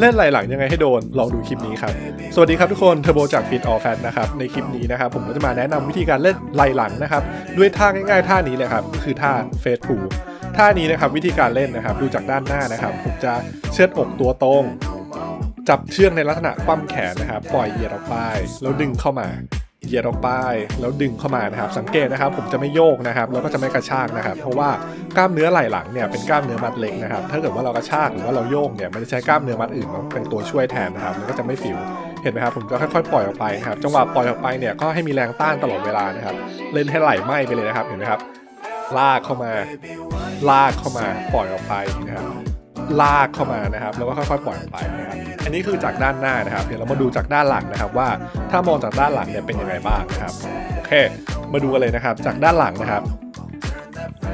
เล่นไหลหลังยังไงให้โดน ลองดูคลิปนี้ครับ สวัสดีครับทุกคนเทอร์โบจากฟิตออฟแฟนนะครับ ในคลิปนี้นะครับ ผมก็จะมาแนะนำวิธีการเล่นไหลหลังนะครับ ด้วยท่าง่ายๆ ท่านี้เลยครับ คือท่าเฟสทูท่านี้นะครับวิธีการเล่นนะครับ ดูจากด้านหน้านะครับ ผมจะเชิดอกตัวตรง จับเชือกในลักษณะคว่ำแขนนะครับ ปล่อยเหยียดออกไป แล้วดึงเข้ามา เหยียดออกไปแล้วดึงเข้ามานะครับ สังเกตนะครับ ผมจะไม่โยกนะครับแล้วก็จะไม่กระชากนะครับ เพราะว่ากล้ามเนื้อไหล่หลังเนี่ยเป็นกล้ามเนื้อมัดเล็กนะครับ ถ้าเกิดว่าเรากระชากหรือว่าเราโยกเนี่ยมันจะใช้กล้ามเนื้อมัดอื่นมาเป็นตัวช่วยแทนนะครับแล้วก็จะไม่ฟิวเห็นไหมครับผมจะค่อยๆปล่อยออกไปนะครับจังหวะปล่อยออกไปเนี่ยก็ให้มีแรงต้านตลอดเวลานะครับ เล่นให้ไหล่ไหม้ไปเลยนะครับเห็นไหมครับลากเข้ามา ลากเข้ามาปล่อยออกไปนะครับ ลากเข้ามานะครับ แล้วก็ค่อยๆปล่อยไปนะครับอันนี้คือจากด้านหน้านะครับ เดี๋ยวเรามาดูจากด้านหลังนะครับ ว่าถ้ามองจากด้านหลังเนี่ยเป็นยังไงบ้างนะครับโอเค มาดูกันเลยนะครับ จากด้านหลังนะครับ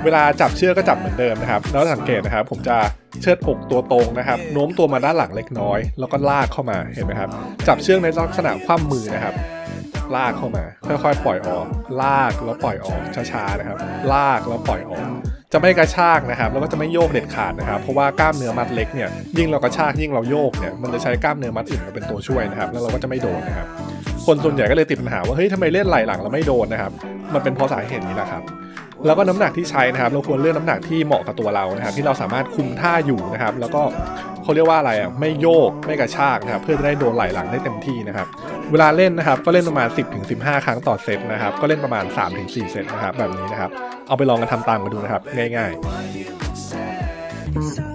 เวลาจับเชือกก็จับเหมือนเดิมนะครับ แล้วสังเกตนะครับ ผมจะเชิดอกตัวตรงนะครับ โน้มตัวมาด้านหลังเล็กน้อย แล้วก็ลากเข้ามาเห็นไหมครับ จับเชือกในลักษณะคว่ำมือนะครับ ลากเข้ามา ค่อยๆ ปล่อยออก ลากแล้วปล่อยออกช้าๆนะครับ ลากแล้วปล่อยออก จะไม่กระชากนะครับ แล้วก็จะไม่โยกเด็ดขาดนะครับ เพราะว่ากล้ามเนื้อมัดเล็กเนี่ยยิ่งเรากระชากยิ่งเราโยกเนี่ยมันจะใช้กล้ามเนื้อมัดอื่นมาเป็นตัวช่วยนะครับ แล้วเราก็จะไม่โดนนะครับคนส่วนใหญ่ก็เลยติดปัญหาว่าเฮ้ยทำไมเล่นไหล่หลังแล้วไม่โดนนะครับ มันเป็นเพราะสาเหตุนี้แหละครับแล้วก็น้ำหนักที่ใช้นะครับ เราควรเลือกน้ำหนักที่เหมาะกับตัวเรานะครับ ที่เราสามารถคุมท่าอยู่นะครับ แล้วก็ เขาเรียกว่าอะไรอะไม่โยกไม่กระชากนะครับเพื่อจะได้โดนไหลหลังได้เต็มที่นะครับเวลาเล่นนะครับก็เล่นประมาณ 10-15 ครั้งต่อเซตนะครับก็เล่นประมาณ 3-4 เซตนะครับแบบนี้นะครับเอาไปลองกันทำตามกันดูนะครับง่าย ๆ